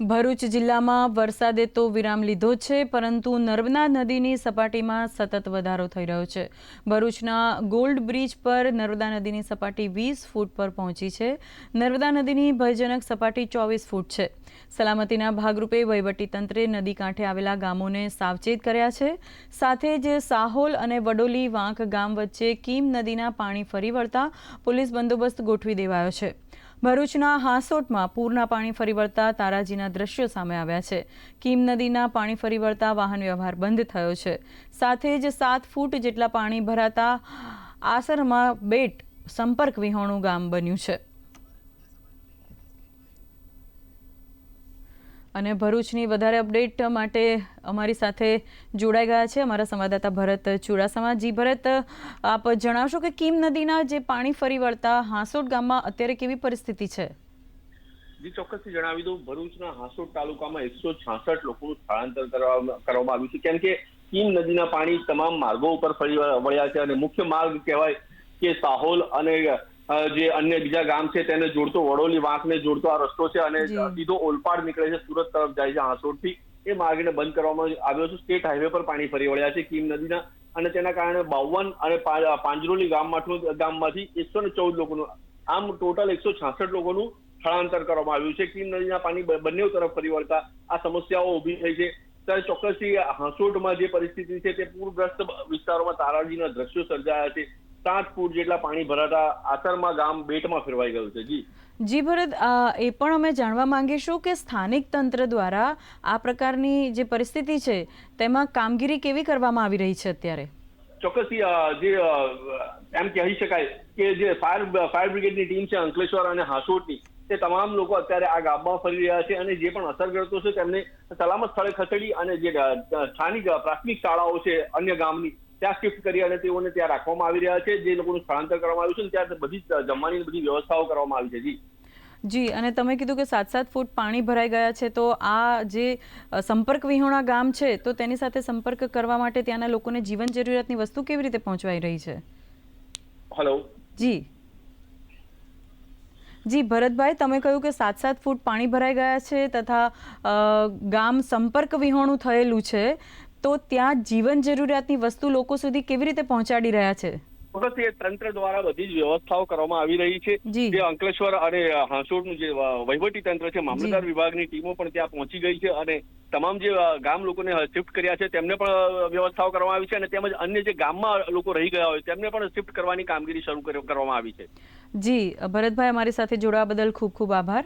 ભરૂચ જિલ્લામાં વરસાદે તો વિરામ લીધો છે, પરંતુ નર્મદા નદીની સપાટીમાં સતત વધારો થઈ રહ્યો છે. ભરૂચના ગોલ્ડ બ્રિજ પર નર્મદા નદીની સપાટી વીસ ફૂટ પર પહોંચી છે. નર્મદા નદીની ભયજનક સપાટી ચોવીસ ફૂટ છે. સલામતીના ભાગરૂપે વહીવટીતંત્રે નદી કાંઠે આવેલા ગામોને સાવચેત કર્યા છે. સાથે જ સાહોલ અને વડોલી વાંક ગામ વચ્ચે કીમ નદીના પાણી ફરી વળતા પોલીસ બંદોબસ્ત ગોઠવી દેવાયો છે. ભરૂચના હાંસોટમાં પૂરના પાણી ફરી વળતા તારાજીના દ્રશ્યો સામે આવ્યા છે. કીમ નદીના પાણી ફરી વળતા વાહન વ્યવહાર બંધ થયો છે. સાથે જ સાત ફૂટ જેટલા પાણી ભરાતા આસરમાં બેટ સંપર્ક વિહોણું ગામ બન્યું છે. અને ભરૂચની વધારે અપડેટ માટે અમારી સાથે જોડાઈ ગયા છે અમારા સંવાદદાતા ભરત ચુડાસમા. જી ભરત, આપ જણાવશો કે કીમ નદીના જે પાણી ફરી વળતા હાંસોટ ગામમાં અત્યારે કેવી પરિસ્થિતિ છે? જી, ચોક્કસથી જણાવી દઉં. ભરૂચના હાંસોટ તાલુકામાં એકસો છાસઠ લોકોનું સ્થળાંતર કરવામાં આવ્યું છે. કેમ કે કીમ નદીના પાણી તમામ માર્ગો ઉપર ફરી વળ્યા છે અને મુખ્ય માર્ગ કહેવાય કે સાહોલ અને જે અન્ય બીજા ગામ છે તેને જોડતો વડોલી વાંકને જોડતો આ રસ્તો છે અને. સીધો ઓલપાડ નીકળે છે સુરત તરફ જાય છે હાંસોટથી એ માર્ગને બંધ કરવામાં આવ્યો છે. સ્ટેટ હાઈવે પર પાણી ફરી વળ્યા છે કીમ નદીના અને તેના કારણે બાવન અને પાંજરોલી ગામમાંથી ગામમાંથી એકસો ને ચૌદ લોકોનું આમ ટોટલ એકસો છાસઠ લોકોનું સ્થળાંતર કરવામાં આવ્યું છે. કીમ નદીના પાણી બંને તરફ ફરી વળતા આ સમસ્યાઓ ઊભી થઈ છે. ત્યારે ચોક્કસથી હાંસોટમાં જે પરિસ્થિતિ છે તે પૂરગ્રસ્ત વિસ્તારોમાં તારાજીના દ્રશ્યો સર્જાયા છે. સાત ફૂટ જેટલા પાણી ભરાતા આસરમાં ગામ બેટમાં ફેરવાઈ ગયું છે જી. જી ભરત એ પણ અમે જાણવા માંગીશું કે સ્થાનિક તંત્ર દ્વારા આ પ્રકારની જે પરિસ્થિતિ છે તેમાં કામગીરી કેવી કરવામાં આવી રહી છે અત્યારે? ચોક્કસથી અ, જે એમ કહી શકાય કે જે ફાયર ફાયર બ્રિગેડની ટીમ છે અંકલેશ્વર અને હાસોટની તે તમામ લોકો અત્યારે આ ગામમાં ફરી રહ્યા છે અને જે પણ અસરગ્રસ્તો છે તેમને સલામત સ્થળે ખસેડી અને જે સ્થાનિક પ્રાથમિક શાળાઓ છે અન્ય ગામની ત્યાં શિફ્ટ કરી અને તેઓને ત્યાં રાખવામાં આવી રહ્યા છે. જે લોકોનું સ્થળાંતર કરવામાં આવ્યું છે ને ત્યાં બધી જમવાની બધી વ્યવસ્થાઓ કરવામાં આવી છે. જી. જી અને તમે કીધું કે સાત સાત ફૂટ પાણી ભરાઈ ગયા છે તો આ જે સંપર્ક વિહોણા ગામ છે તો તેની સાથે સંપર્ક કરવા માટે ત્યાંના લોકોને જીવન જરૂરિયાતની વસ્તુ કેવી રીતે પહોંચવાઈ રહી છે? હેલો જી. જી ભરતભાઈ તમે કહ્યું કે સાત સાત ફૂટ પાણી ભરાઈ ગયા છે તથા ગામ સંપર્ક વિહોણું થયેલું છે. તો ત્યાં જીવન જરૂરિયાતની વસ્તુ લોકો સુધી કેવી રીતે પહોંચાડી રહ્યા છે? એ તંત્ર દ્વારા બધી જ વ્યવસ્થાઓ કરવામાં આવી રહી છે. જે. અંકલેશ્વર અને હાંસોડનું જે વહીવટી તંત્ર છે મામલતદાર વિભાગની ટીમો પણ ત્યાં પહોંચી ગઈ છે અને તમામ જે ગામ લોકોને શિફ્ટ કર્યા છે તેમને પણ વ્યવસ્થાઓ કરવામાં આવી છે અને તેમજ અન્ય જે ગામમાં લોકો રહી ગયા હોય તેમને પણ શિફ્ટ કરવાની કામગીરી શરૂ કર- કરવામાં આવી છે. જી. ભરતભાઈ અમારી સાથે જોડાવા બદલ ખૂબ ખૂબ આભાર.